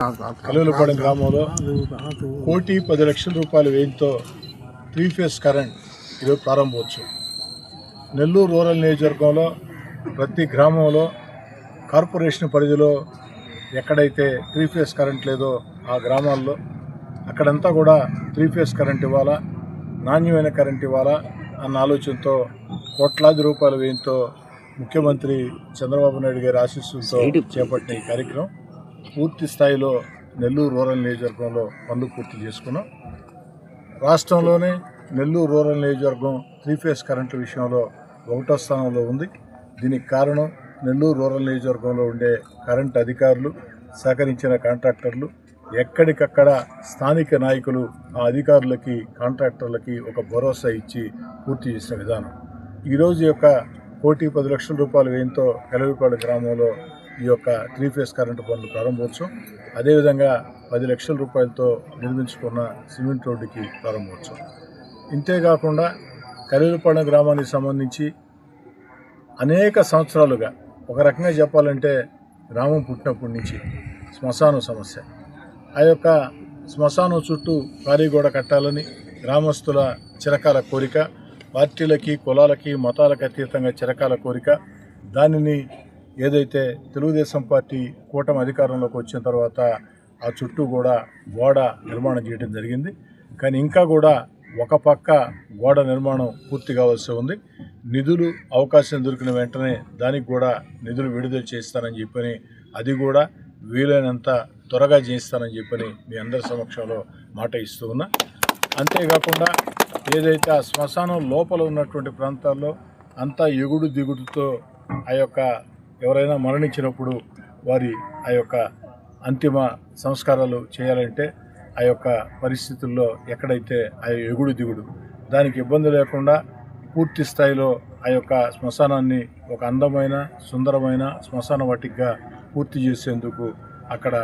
కలువలపాడు గ్రామంలో కోటి పది లక్షల రూపాయల వ్యయంతో త్రీ ఫేస్ కరెంట్ ఈరోజు ప్రారంభోత్సవం. నెల్లూరు రూరల్ నియోజకవర్గంలో ప్రతి గ్రామంలో కార్పొరేషన్ పరిధిలో ఎక్కడైతే త్రీ ఫేస్ కరెంట్ లేదో ఆ గ్రామాల్లో అక్కడంతా కూడా త్రీ ఫేస్ కరెంట్ ఇవ్వాలా నాణ్యమైన కరెంట్ ఇవ్వాలా అన్న ఆలోచనతో కోట్లాది రూపాయల వ్యయంతో ముఖ్యమంత్రి చంద్రబాబు నాయుడు గారి ఆశీస్సులతో చేపట్టిన ఈ కార్యక్రమం. పూర్తి స్థాయిలో నెల్లూరు రూరల్ నియోజకవర్గంలో పనులు పూర్తి చేసుకున్నాం. రాష్ట్రంలోనే నెల్లూరు రూరల్ నియోజకవర్గం త్రీ ఫేస్ కరెంటు విషయంలో ఒకటో స్థానంలో ఉంది. దీనికి కారణం నెల్లూరు రూరల్ నియోజకవర్గంలో ఉండే కరెంట్ అధికారులు సహకరించిన కాంట్రాక్టర్లు. ఎక్కడికక్కడ స్థానిక నాయకులు ఆ అధికారులకి కాంట్రాక్టర్లకి ఒక భరోసా ఇచ్చి పూర్తి చేసిన విధానం. ఈరోజు యొక్క కోటి పది లక్షల రూపాయల వ్యయంతో కలవిపాడు గ్రామంలో ఈ యొక్క త్రీ ఫేస్ కరెంటు పనులు ప్రారంభోత్సవం. అదేవిధంగా పది లక్షల రూపాయలతో నిర్మించుకున్న సిమెంట్ రోడ్డుకి ప్రారంభోత్సవం. ఇంతేకాకుండా కలీలపాడు గ్రామానికి సంబంధించి అనేక సంవత్సరాలుగా ఒక రకంగా చెప్పాలంటే గ్రామం పుట్టినప్పటి నుంచి శ్మశానం సమస్య. ఆ యొక్క శ్మశానం చుట్టూ కారీగోడ కట్టాలని గ్రామస్తుల చిరకాల కోరిక పార్టీలకి కులాలకి మతాలకు అతీతంగా చిరకాల కోరిక దానిని ఏదైతే తెలుగుదేశం పార్టీ కూటమి అధికారంలోకి వచ్చిన తర్వాత ఆ చుట్టూ కూడా గోడ నిర్మాణం చేయడం జరిగింది. కానీ ఇంకా కూడా ఒక పక్క గోడ నిర్మాణం పూర్తి కావాల్సి ఉంది. నిధులు అవకాశం దొరికిన వెంటనే దానికి కూడా నిధులు విడుదల చేస్తానని చెప్పని అది కూడా వీలైనంత త్వరగా చేస్తానని చెప్పని మీ అందరి సమక్షంలో మాట ఇస్తూ ఉన్నా. అంతేకాకుండా ఏదైతే ఆ శ్మశానం లోపల ఉన్నటువంటి ప్రాంతాల్లో అంతా ఎగుడు దిగుడుతో ఆ యొక్క ఎవరైనా మరణించినప్పుడు వారి ఆ యొక్క అంతిమ సంస్కారాలు చేయాలంటే ఆ యొక్క పరిస్థితుల్లో ఎక్కడైతే ఆ ఎగుడు దిగుడు దానికి ఇబ్బంది లేకుండా పూర్తి స్థాయిలో ఆ యొక్క శ్మశానాన్ని ఒక అందమైన సుందరమైన శ్మశాన వాటికగా పూర్తి చేసేందుకు అక్కడ